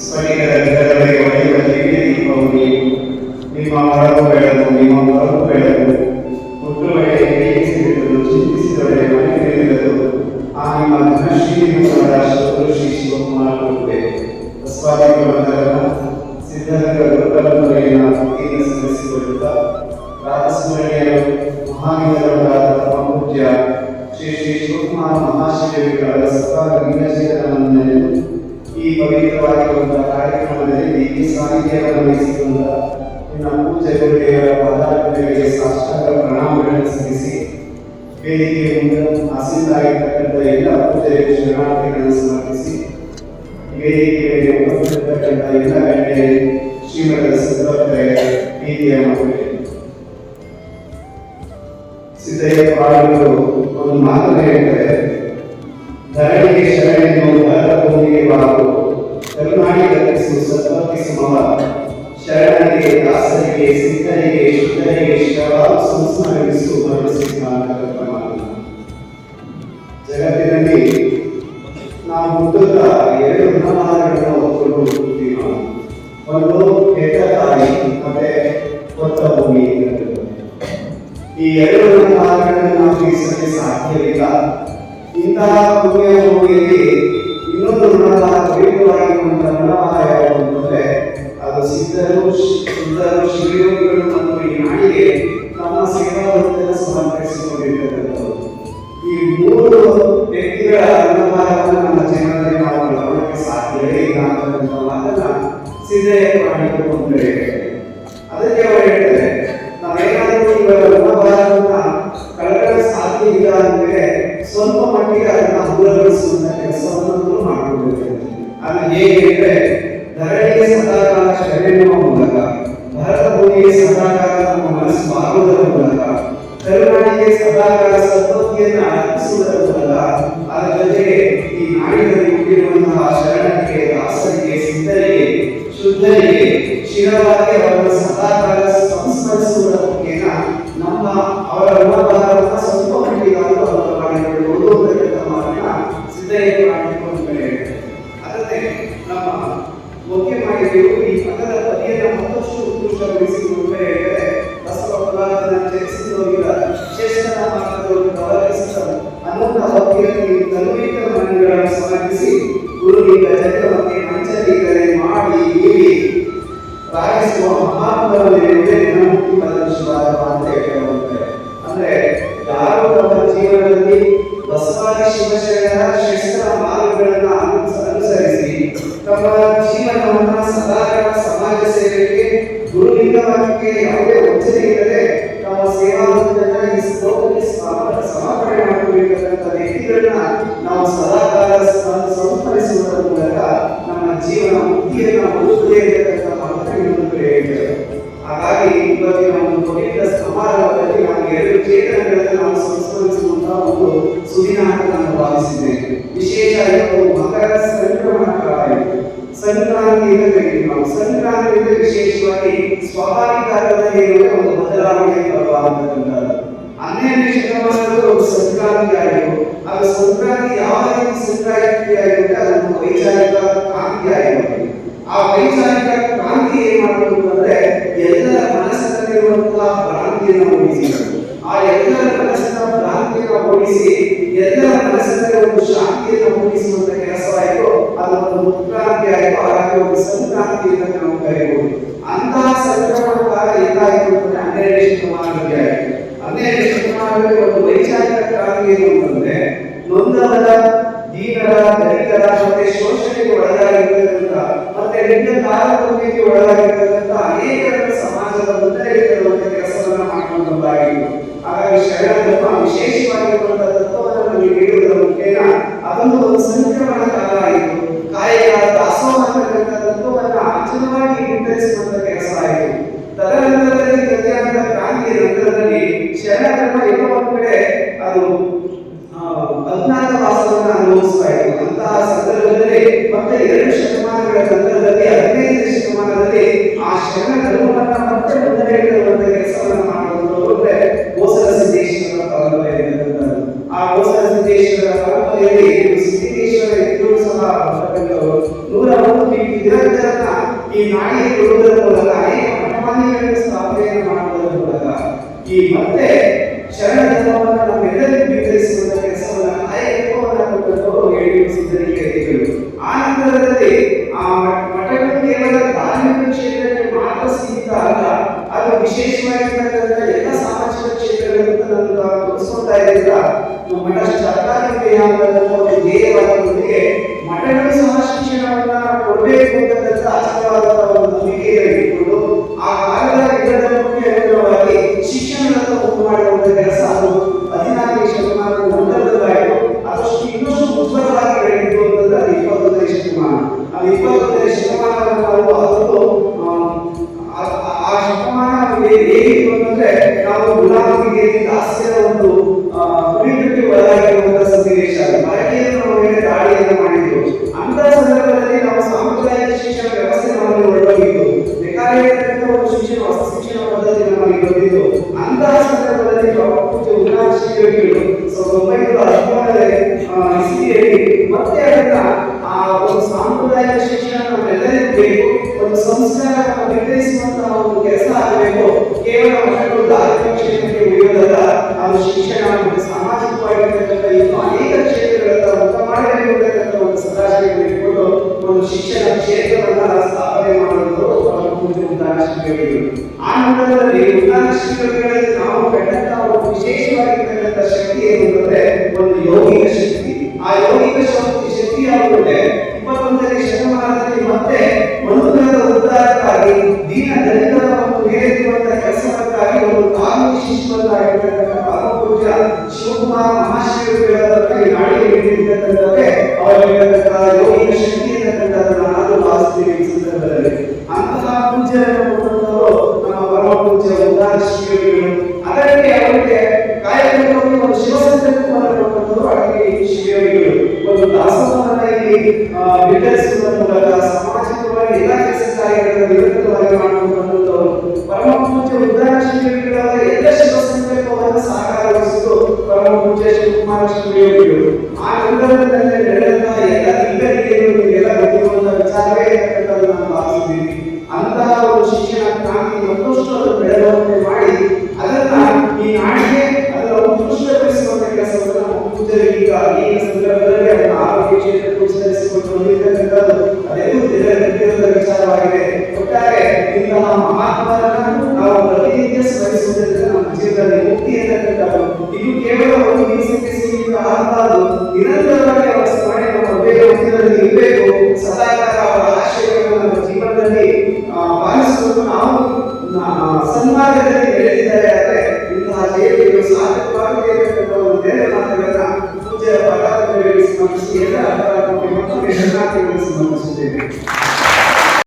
ಸ್ಫಟಿಕದ ವಿಗ್ರಹಗಳಿಗೆ ಹೊಳೆಯುವ ದಿವ್ಯ ದೀಪವು ನೀವು ನಿಮ್ಮ ಹೊರಗು ಬೆಳಕು ನಿಮ್ಮ ಹೊರಗು ಬೆಳಕು ಹುಟ್ಟುವಳೆ ಪ್ರೀತಿಸಿರುವುದು ಚಿಂತಿಸಿದವಳೆ ಮನೆಯಲ್ಲಿರುವುದು ಆ ನಿಮ್ಮ ಧನಶ್ರೀನಿಂದ ಶತ್ರು ಶ್ರೀ ಶಿವಕುಮಾರ ಕೊಡುವೆ ಸ್ವಾಮಿಗಳನ್ನ ಕಾರ್ಯಕ್ರಮದಲ್ಲಿ ಈ ಸಾಹಿತ್ಯವನ್ನು ವಹಿಸಿಕೊಂಡ ನಿನ್ನ ಪೂಜೆಗಳಿಗೆ ಪದಾರ್ಥಗಳಿಗೆ ಸಾಷ್ಟಾಂಗ ಪ್ರಣಾಮಗಳನ್ನು ಸಲ್ಲಿಸಿ ವೇದಿಕೆಯ ಮುಂದೆ ಹಸಿದಾಗಿರ್ತಕ್ಕಂಥ ಎಲ್ಲ ಪೂಜೆ ಶರಣಾರ್ಥಿಗಳನ್ನು ಸಮರ್ಪಿಸಿ ವೇದಿಕೆಯಲ್ಲಿ ಮೇಲೆ ಉಪಸ್ಥಿತರ್ತಕ್ಕಂಥ ಎಲ್ಲ ಗಣ್ಯ ಶ್ರೀಮಠದ ಸದ್ಭಕ್ತರೇ ಪ್ರೀತಿಯ ಮಕ್ಕಳಿಗೆ ಸಿದ್ದಯ್ಯ ಪಾಡಲು ಒಂದು ಮಾತನ್ನು ಹೇಳ್ತಾರೆ, ಧರಣಿಗೆ ಶರಣೆಂದು ಭರತ ಭೂಮಿಗೆ ಬಾರು ಸತ್ವರ್ಪಿಸುವ ಶರಣನಿಗೆ ದಾಸರಿಗೆ ಶುದ್ಧರಿಗೆ ಜಗತ್ತಿನಲ್ಲಿ ನಾವು ಹುಟ್ಟದ ಎರಡು ಋಣಮಾನಗಳನ್ನು ಒಪ್ಪಿಕೊಂಡು ಹುಟ್ಟುತ್ತೀವಿ ಒಂದು ತಾಯಿ ಮತ್ತೆ ಕೊತ್ತ ಭೂಮಿ ಈ ಎರಡು ಋಣಮಾನಗಳನ್ನು ನಾವು ತೀರಿಸಲಿಕ್ಕೆ ಸಾಧ್ಯವಿಲ್ಲ. ಇಂತಹ ಭೂಮಿಯ ಭೂಮಿಯಲ್ಲಿ ಅದು ಸಿದ್ಧರು ಸಿದ್ಧರು ಶಿವಯೋಗಿಗಳು ಮತ್ತು ಸೇವಾವನ್ನು ಸಮರ್ಪಿಸಿಕೊಂಡಿರ್ತಕ್ಕಂಥದ್ದು ಈ ಮೂರು ವ್ಯಕ್ತಿಗಳ ಋಣಮಾನವನ್ನು ನಮ್ಮ ಜೀವನದಲ್ಲಿ ನಾವು ಅಳವಡಿಕೆ ಸಾಧ್ಯವೇ ಇಲ್ಲ ಮಾತನ್ನ ಸಿದ್ಧಯ್ಯ ಪ್ರಾಣಿಗಳು ಸದಾಕಾಲ ಸದ್ಭಕ್ತಿಯನ್ನ ಅರ್ಪಿಸುವುದರ ಮೂಲಕ ಅದರ ಜೊತೆಗೆ ಈ ನಾಡಿನಲ್ಲಿ ಹುಟ್ಟಿರುವಂತಹ ಶರಣರಿಗೆ ದಾಸರಿಗೆ ಸಿದ್ಧರಿಗೆ ಶುದ್ಧರಿಗೆ ಶಿರವಾಗಿ ಸ್ತೋತ್ರಕ್ಕೆ ಸಮ- ಸಮರ್ಪಣೆ ವ್ಯಕ್ತಿಗಳನ್ನ ನಾವು ಸದಾಕಾಲ ಸಂಸ್ಮರಿಸುವುದರ ಮೂಲಕ ನಮ್ಮ ಜೀವನ ಮುಕ್ತಿಯನ್ನು ಬದುಕದೇ ಇರತಕ್ಕಂಥ ಹೇಳ್ತಾರೆ ಹಾಗಾಗಿ ಇವತ್ತಿನ ಒಂದು ಪವಿತ್ರ ಸಮಾರಂಭದಲ್ಲಿ ನಾವು ಎರಡು ಚೇತನಗಳನ್ನು ನಾವು ಸಂಸ್ಮರಿಸುವಂತಹ ಒಂದು ಸುದಿನ ಅಂತ ನಾನು ಭಾವಿಸಿದ್ದೇನೆ. ವಿಶೇಷ ಮಕರ ಸಂಕ್ರಮಣ ಕಾಲ ಇದು. ಸಂಕ್ರಾಂತಿ ನಾವು. ವಿಶೇಷವಾಗಿ ಸ್ವಾಭಾವಿಕ ಅರ್ಥದಲ್ಲಿ ಒಂದು ಬದಲಾವಣೆ ಶತಮಾನದಲ್ಲಿ ಆಗ ಸಂಕ್ರಾಂತಿ ಅದು ಯಾವ ರೀತಿ ಸಂಕ್ರಾಂತಿ ಆಗಿದೆ ಅದೊಂದು ವೈಚಾರಿಕ ಕ್ರಾಂತಿ ಆಗಿರುತ್ತೆ ಆ ವೈಚಾರಿಕ ಕ್ರಾಂತಿ ಏನ್ ಮಾಡಬೇಕು ಅಂದ್ರೆ, ಎಲ್ಲರ ಮನಸ್ಸಿನಲ್ಲಿರುವಂತಹ ಭ್ರಾಂತಿಯನ್ನು ಆ ಎಲ್ಲರ ಮನಸ್ಸಿನ ಭ್ರಾಂತಿಯನ್ನು ಓಡಿಸಿ ಎಲ್ಲರ ಮನಸ್ಸಿನಲ್ಲಿ ಒಂದು ಶಾಂತಿಯನ್ನು ಮೂಡಿಸುವಂತ ಕೆಲಸವಾಯಿತು ಅದು ಒಂದು ಉತ್ಕ್ರಾಂತಿ ಆಯಿತು, ಹಾಗಾಗಿ ಒಂದು ಸಂಕ್ರಾಂತಿ ಅಂತ ನಾವು ಕರೆಯಬಹುದು ಅಂತಹ ಸಂಕ್ರಮಣ ಕಾಲ ಏನಾಯಿತು ಅಂದ್ರೆ ಶತಮಾನದಲ್ಲಿ ಆಯಿತು. ಶತಮಾನದಲ್ಲಿ ಒಂದು ವೈಚಾರಿಕ ಕ್ರಾಂತಿ ಏನು ಅಂತಂದ್ರೆ ನೊಂದವರ ದೀನರ, ದಲಿತರ ಮತ್ತೆ ಶೋಷಣೆಗೆ ಒಳಗಾಗಿರ್ತಕ್ಕಂಥ ಮತ್ತೆ ನಿನ್ನ ತಾರತಮ್ಯಕ್ಕೆ ಒಳಗಾಗಿರ್ತಕ್ಕಂಥ ಅನೇಕರ ಸಮಾಜದ ಮುನ್ನಡೆಗೆ ತರುವಂತ ಕೆಲಸವನ್ನ ಮಾಡಿಕೊಂಡು ಬಂದಾಗಿತ್ತು ಹಾಗಾಗಿ ಶರಣ ಧರ್ಮ ವಿಶೇಷವಾಗಿರುವಂತಹ ತತ್ವವನ್ನು ನಮಗೆ ನೀಡುವುದರ ಮುಖೇನ ಅದೊಂದು ಒಂದು ಸಂಕ್ರಮಣ ಒಂದು ಅಜ್ಞಾತವಾಸವನ್ನು ಅನುಭವಿಸ್ತಾ ಇತ್ತು ಅಂತಹ ಸಂದರ್ಭದಲ್ಲಿ ಮತ್ತೆ ಎರಡು ಶತಮಾನಗಳ ಸಂದರ್ಭದಲ್ಲಿ, ಹದಿನೈದು ಶತಮಾನದಲ್ಲಿ ಆ ಶರಣ ಧರ್ಮವನ್ನ ಮತ್ತೆ ಮುನ್ನಡೆಯುವಂತ ಕೆಲಸವನ್ನು ಮಾಡುವುದು ಅಂದ್ರೆ ಸಿದ್ದೇಶ್ವರ ಪರಂಪರೆ ಆ ಗೋಸಲ ಸಿದ್ದೇಶ್ವರ ಪರಂಪರೆಯಲ್ಲಿ ಸಿದ್ದೇಶ್ವರ ಇದ್ದರೂ ಸಹ ನೂರ ಒಂದು ನಿರಂತರ ಈ ನಾಯಿ ಕೊಡುವುದರ ಮೂಲಕ ಅನೇಕ ಸ್ಥಾಪನೆಯನ್ನು ಮಾಡುವುದರ ಯಾವುದು ದೇವರ ಜೊತೆಗೆ ಸಹ ಶಿಕ್ಷಣವನ್ನ ಕೊಡಬೇಕು ಅಂತಕ್ಕಂಥ ಒಂದು ಆ ಕಾಲದ ಗಿಡದ ಮುಖ್ಯ ಅನುಗುಣವಾಗಿ ಶಿಕ್ಷಣದ ಕೆಲಸ ಅದು. ಹದಿನಾಲ್ಕನೇ ಶತಮಾನದ ನಂತರದಲ್ಲಾಯಿತು ಅದಷ್ಟು ಇನ್ನಷ್ಟು ಉತ್ತಮವಾಗಿ ಬೆಳೆದಿರುವಂತದ್ದು ಶತಮಾನ. ಆ ಇಪ್ಪತ್ತೊಂದನೇ ಶತಮಾನವನ್ನು ಸಂಸ್ಕಾರವನ್ನು ಬೆಂಬಲಿಸುವಂತಹ ಒಂದು ಕೆಲಸ ಆಗಬೇಕು. ಕೇವಲ ಮಕ್ಕಳು ಆರ್ಥಿಕ ಕ್ಷೇತ್ರಕ್ಕೆ ಉಳಿಯೋದಲ್ಲ, ನಾವು ಶಿಕ್ಷಣ ಮತ್ತು ಸಾಮಾಜಿಕವಾಗಿರ್ತಕ್ಕಂಥ ಇನ್ನು ಅನೇಕ ಕ್ಷೇತ್ರಗಳತ್ತ ಮುಖ ಮಾಡಲಿರತಕ್ಕಂಥ ಒಂದು ಸದಾಶಯವನ್ನು ಇಟ್ಕೊಂಡು ಒಂದು ಶಿಕ್ಷಣ ಕ್ಷೇತ್ರವನ್ನ ಸ್ಥಾಪನೆ ಮಾಡಲು ಆ ಹಂತದಲ್ಲಿ ಉದಾಹರಣೆ ನಾವು ಕಂಡಂತಹ ಒಂದು ವಿಶೇಷವಾಗಿರ್ತಕ್ಕಂಥ ಶಕ್ತಿ ಏನು ಅಂತಂದ್ರೆ ಒಂದು ಯೋಗಿಕ ಶಕ್ತಿ. ಆ ಯೋಗಿಕ ಶಕ್ತಿ ಶಕ್ತಿ ಯಾವುದು ಸಂಬಂಧಗಳ ಸಾಮಾಜಿಕವಾಗಿ ಎಲ್ಲ ಕೆಲಸ ಕಾರ್ಯಗಳ ನಿರತವಾಗಿ ಮಾಡುವಂತದ್ದು ಪರಮ ಪೂಜ್ಯ ಉದಾಹರಣೆಗಳಾದ ಎಲ್ಲ ಶಿವ ಸಂಕಲ್ಪವನ್ನು ಸಹಕಾರವಹಿಸಿದ್ದು ಪರಮ ಪೂಜ್ಯ ಶಿವಕುಮಾರ ಶ್ರೀಯೋಗಿಗಳು ಆ ಸಂದರ್ಭದಲ್ಲಿ ನಡೆದ ಎಲ್ಲ